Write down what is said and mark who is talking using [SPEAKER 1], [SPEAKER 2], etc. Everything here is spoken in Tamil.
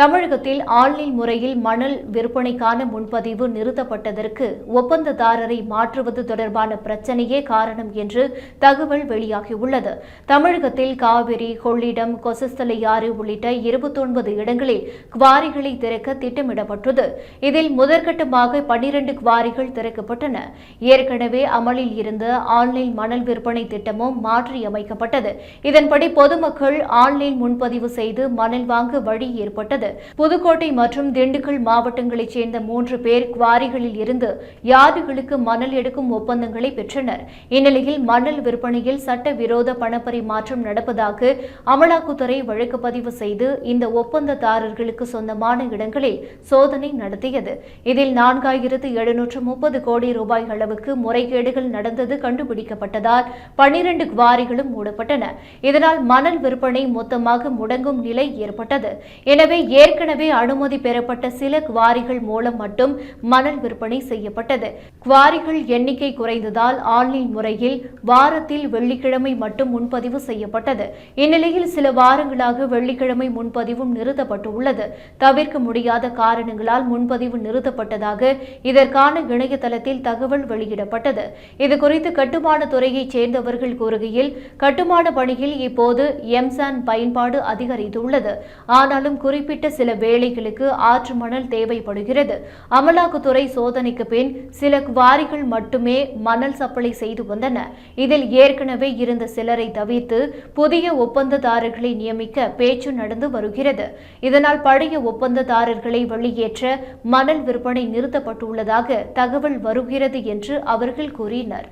[SPEAKER 1] தமிழகத்தில் ஆன்லைன் முறையில் மணல் விற்பனைக்கான முன்பதிவு நிறுத்தப்பட்டதற்கு ஒப்பந்ததாரரை மாற்றுவது தொடர்பான பிரச்சனையே காரணம் என்று தகவல் வெளியாகியுள்ளது. தமிழகத்தில் காவிரி கொள்ளிடம் கொசஸ்தலையாறு உள்ளிட்ட இருபத்தொன்பது இடங்களில் குவாரிகளை திறக்க திட்டமிடப்பட்டது இதில் முதற்கட்டமாக பன்னிரண்டு குவாரிகள் திறக்கப்பட்டன. ஏற்கனவே அமலில் இருந்த ஆன்லைன் மணல் விற்பனை திட்டமும் மாற்றியமைக்கப்பட்டது. இதன்படி பொதுமக்கள் ஆன்லைன் முன்பதிவு செய்து மணல் வாங்க வழி ஏற்பட்டது. புதுக்கோட்டை மற்றும் திண்டுக்கல் மாவட்டங்களைச் சேர்ந்த மூன்று பேர் குவாரிகளில் இருந்து யார்டுகளுக்கு மணல் எடுக்கும் ஒப்பந்தங்களை பெற்றனர். இந்நிலையில் மணல் விற்பனையில் சட்டவிரோத பணப்பரிமாற்றம் நடப்பதாக அமலாக்கத்துறை வழக்கு பதிவு செய்து இந்த ஒப்பந்ததாரர்களுக்கு சொந்தமான இடங்களில் சோதனை நடத்தியது. இதில் நான்காயிரத்து எழுநூற்று முப்பது கோடி ரூபாய் அளவுக்கு முறைகேடுகள் நடந்தது கண்டுபிடிக்கப்பட்டதால் பனிரண்டு குவாரிகளும் மூடப்பட்டன. இதனால் மணல் விற்பனை மொத்தமாக முடங்கும் நிலை ஏற்பட்டது. எனவே ஏற்கனவே அனுமதி பெறப்பட்ட சில குவாரிகள் மூலம் மட்டும் மணல் விற்பனை செய்யப்பட்டது. குவாரிகள் எண்ணிக்கை குறைந்ததால் ஆன்லைன் முறையில் வாரத்தில் வெள்ளிக்கிழமை மட்டும் முன்பதிவு செய்யப்பட்டது. இந்நிலையில் சில வாரங்களாக வெள்ளிக்கிழமை முன்பதிவும் நிறுத்தப்பட்டுள்ளது. தவிர்க்க முடியாத காரணங்களால் முன்பதிவு நிறுத்தப்பட்டதாக இதற்கான இணையதளத்தில் தகவல் வெளியிடப்பட்டது. இதுகுறித்து கட்டுமான துறையைச் சேர்ந்தவர்கள் கூறுகையில் கட்டுமான பணியில் இப்போது எம்சான் பயன்பாடு அதிகரித்துள்ளது. ஆனாலும் குறிப்பிட்ட சில வேளைகளுக்கு ஆற்று மணல் தேவைப்படுகிறது. அமலாக்கத்துறை சோதனைக்கு பின் சில குவாரிகள் மட்டுமே மணல் சப்ளை செய்து வந்தன. இதில் ஏற்கனவே இருந்த சிலரை தவிர்த்து புதிய ஒப்பந்ததாரர்களை நியமிக்க பேச்சு நடந்து வருகிறது. இதனால் பழைய ஒப்பந்ததாரர்களை வெளியேற்ற மணல் விற்பனை நிறுத்தப்பட்டுள்ளதாக தகவல் வருகிறது என்று அவர்கள் கூறினர்.